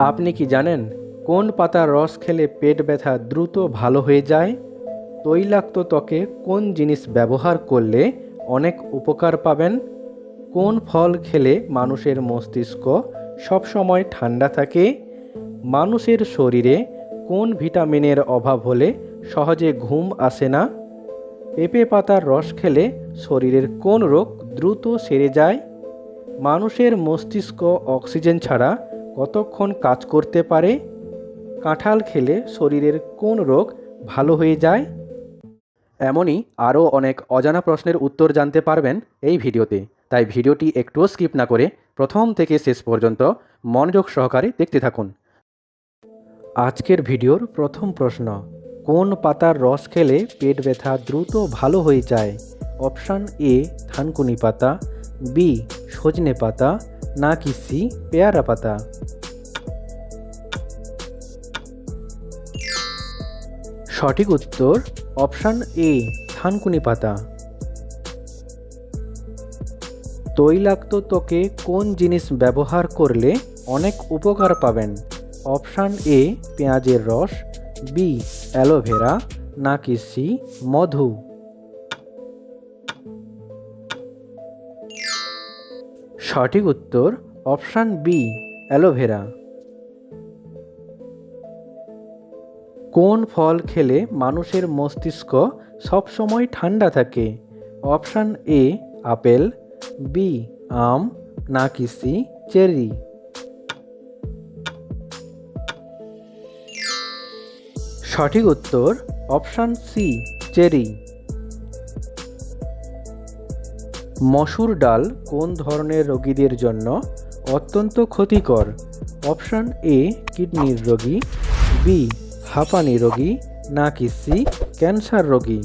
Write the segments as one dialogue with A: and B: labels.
A: আপনি কি জানেন কোন পাতার রস খেলে পেট ব্যথা দ্রুত ভালো হয়ে যায়? তৈলাক্ত ত্বকে কোন জিনিস ব্যবহার করলে অনেক উপকার পাবেন? কোন ফল খেলে মানুষের মস্তিষ্ক সবসময় ঠান্ডা থাকে? মানুষের শরীরে কোন ভিটামিনের অভাব হলে সহজে ঘুম আসে না? পেঁপে পাতার রস খেলে শরীরের কোন রোগ দ্রুত সেরে যায়? মানুষের মস্তিষ্ক অক্সিজেন ছাড়া কতক্ষণ কাজ করতে পারে? কাঁঠাল খেলে শরীরের কোন রোগ ভালো হয়ে যায়? এমনই আরও অনেক অজানা প্রশ্নের উত্তর জানতে পারবেন এই ভিডিওতে। তাই ভিডিওটি একটুও স্কিপ না করে প্রথম থেকে শেষ পর্যন্ত মনোযোগ সহকারে দেখতে থাকুন। আজকের ভিডিওর প্রথম প্রশ্ন, কোন পাতার রস খেলে পেট ব্যথা দ্রুত ভালো হয়ে যায়? অপশান এ থানকুনি পাতা, বি সজনে পাতা নাকি সি পেয়ারা পাতা। সঠিক উত্তর, অপশান এ, থানকুনি পাতা। তৈলাক্ত ত্বকে কোন জিনিস ব্যবহার করলে অনেক উপকার পাবেন? অপশান এ, পেঁয়াজের রস, বি, অ্যালোভেরা নাকি সি মধু। সঠিক উত্তর অপশান বি অ্যালোভেরা। কোন ফল খেলে মানুষের মস্তিষ্ক সবসময় ঠান্ডা থাকে? Option A apple. বি আম। নাকি সি চেরি। সঠিক উত্তর অপশান সি চেরি। মসুর ডাল কোন ধরনের রোগীদের জন্য অত্যন্ত ক্ষতিকর? অপশান এ, কিডনির রোগী, বি, হাঁপানি রোগী, নাকি সি, ক্যান্সার রোগী?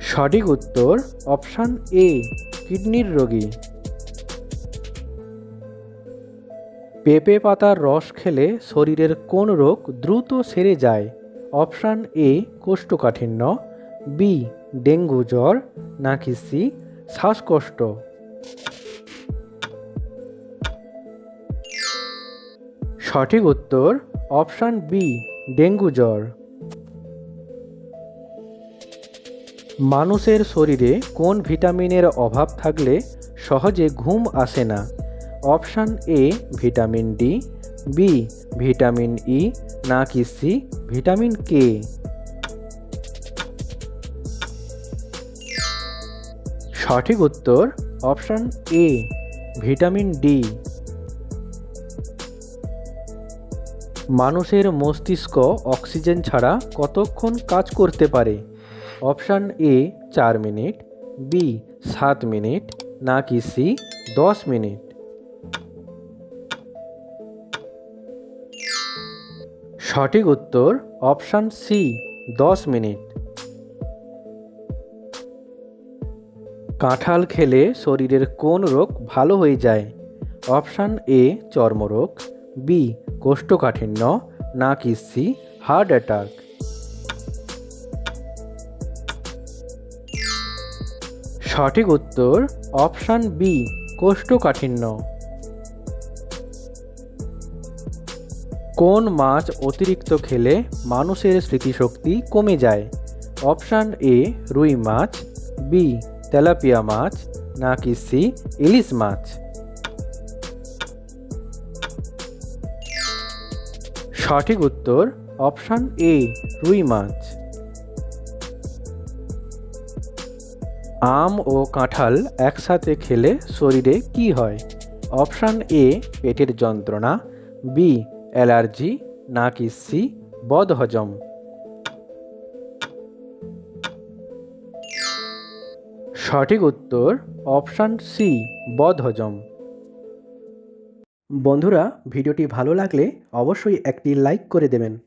A: সঠিক উত্তর অপশান এ, কিডনির রোগী। পেঁপে পাতার রস খেলে শরীরের কোন রোগ দ্রুত সেরে যায়? অপশান এ কোষ্ঠকাঠিন্য, বি ডেঙ্গু জ্বর, নাকি সি শ্বাসকষ্ট? সঠিক উত্তর অপশান বি, ডেঙ্গু জ্বর। মানুষের শরীরে কোন ভিটামিনের অভাব থাকলে সহজে ঘুম আসে না? Option A vitamin D B, vitamin E নাকি সি, ভিটামিন কে। সঠিক উত্তর, অপশান এ, ভিটামিন ডি। মানুষের মস্তিষ্ক অক্সিজেন ছাড়া কতক্ষণ কাজ করতে পারে? অপশান এ, চার মিনিট, বি, সাত মিনিট নাকি সি, দশ মিনিট। সঠিক উত্তর অপশান সি, দশ মিনিট। কাঁঠাল খেলে শরীরের কোন রোগ ভালো হয়ে যায়? অপশান এ, চর্মরোগ, বি, কোষ্ঠকাঠিন্য, নাকি সি, হার্ট অ্যাটাক। সঠিক উত্তর অপশান বি, কোষ্ঠকাঠিন্য। কোন মাছ অতিরিক্ত খেলে মানুষের স্মৃতিশক্তি কমে যায়? অপশান এ, রুই মাছ, বি, তেলাপিয়া মাছ, নাকি সি, ইলিশ মাছ? সঠিক উত্তর অপশান এ, রুই মাছ। আম ও কাঁঠাল একসাথে খেলে শরীরে কি হয়? অপশান এ, পেটের যন্ত্রণা, বি অ্যালার্জি নাকি সি বদহজম। সঠিক উত্তর, অপশান সি বদহজম। বন্ধুরা, ভিডিওটি ভালো লাগলে অবশ্যই একটি লাইক করে দেবেন।